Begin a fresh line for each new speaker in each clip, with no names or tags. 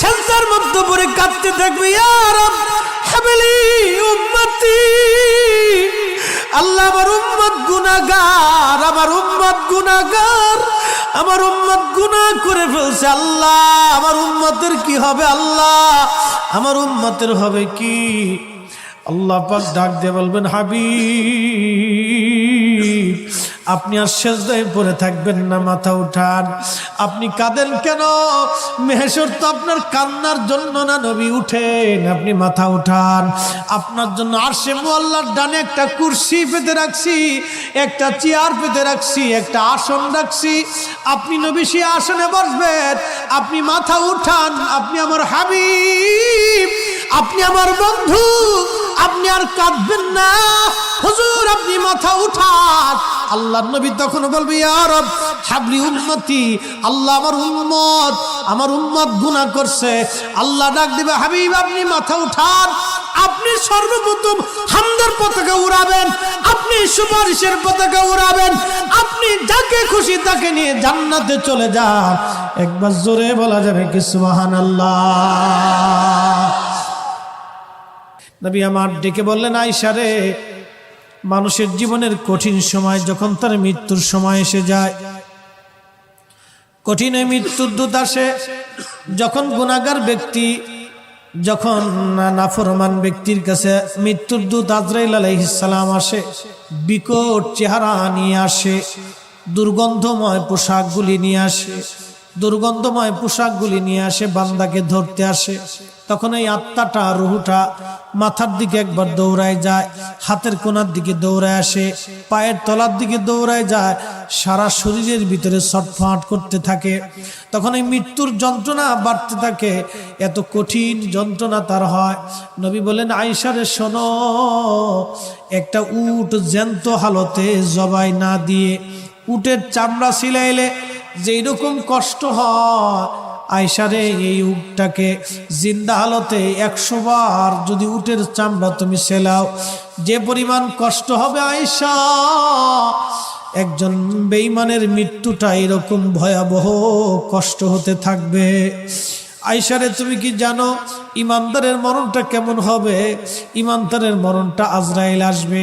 Sensor মধ্যে পরে কাঁদতে থাকবে উম্মতি। আল্লাহ আমার উম্মত গুনাহগার, আমার উম্মত গুনাগার আমার উম্মত গুনাহ করে ফেলছে আল্লাহ। আমার উম্মতের কি হবে আল্লাহ? আমার উম্মতের হবে কি? আল্লাহ পাক ডাক দিয়ে বলবেন, হাবিব আপনি আর সেজদায় পড়ে থাকবেন না, মাথা উঠান। আপনি কাঁদেন কেন? মেহেশ্বর তো আপনার কান্নার জন্য না, নবী, উঠেন, আপনি মাথা উঠান। আপনার জন্য আর সে মোল্লার ডানে একটা কুর্সি পেতে রাখছি, একটা চেয়ার পেতে রাখছি, একটা আসন রাখছি। আপনি নবী সে আসনে বসবেন। আপনি মাথা উঠান, আপনি আমার হাবিব, আপনি আমার বন্ধু, আপনি আর কাঁদবেন না। হুজুর, আপনি মাথা উঠান। আল্লাহ নবী তখন বলবে আর হাবলি উম্মতি, আল্লাহ আমার উম্মত আমার উম্মত গুনাহ করছে। আল্লাহ ডাক দিবে, হাবিব, আপনি মাথা উঠান, আপনি সর্বপ্রথম হামদার পতাকা উড়াবেন, আপনি সুপারিশের পতাকা উড়াবেন, আপনি যাকে খুশি তাকে নিয়ে জান্নাতে চলে যান। একবার জোরে বলা যাবে কি, সুবহানাল্লাহ। নবী আমার ডেকে বললেন আইসারে মানুষের জীবনের কঠিন সময় যখন তার মৃত্যুর সময় এসে যায়। কঠিন মৃত্যুর দূত আসে যখন গুণাগার ব্যক্তি, যখন নাফরমান ব্যক্তির কাছে মৃত্যুর দূত আজরাইল আলাইহিসালাম আসে, বিকট চেহারা নিয়ে আসে, দুর্গন্ধময় পোশাকগুলি নিয়ে আসে, দুর্গন্ধময় পোশাকগুলি নিয়ে আসে, বান্দাকে ধরতে আসে। তখন এই আত্মাটা, রুহুটা মাথার দিকে একবার দৌড়ায় যায়, হাতের কোনার দিকে দৌড়ায় আসে, পায়ের তলার দিকে দৌড়ায় যায়, সারা শরীরের ভিতরে ছটফাট করতে থাকে। তখন এই মৃত্যুর যন্ত্রণা বাড়তে থাকে, এত কঠিন যন্ত্রণা তার হয়। নবী বলেন আইসারে শোনো, একটা উট জ্যান্ত হালতে জবাই না দিয়ে, উটের চামড়া সিলাইলে যেই রকম কষ্ট হয় আয়সারে এই উটটাকে জিন্দা হালতে একশো বার যদি উটের চামড়া তুমি সেলাও, যে পরিমাণ কষ্ট হবে আয়সা একজন বেইমানের মৃত্যুটা এরকম ভয়াবহ কষ্ট হতে থাকবে। আইসারে তুমি কি জানো ইমানদারের মরণটা কেমন হবে? ইমানদারের মরণটা আজরাইল আসবে।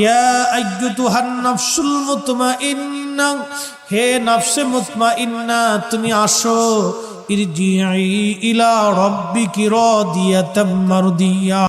ইয়া আইয়ুতুহান নাফসুল মুতমাইন্না হে নফসে মুতমাইন্না তুমি আসো ইরজিই ইলা রাব্বিকি রাদিয়াতাম মারদিয়া।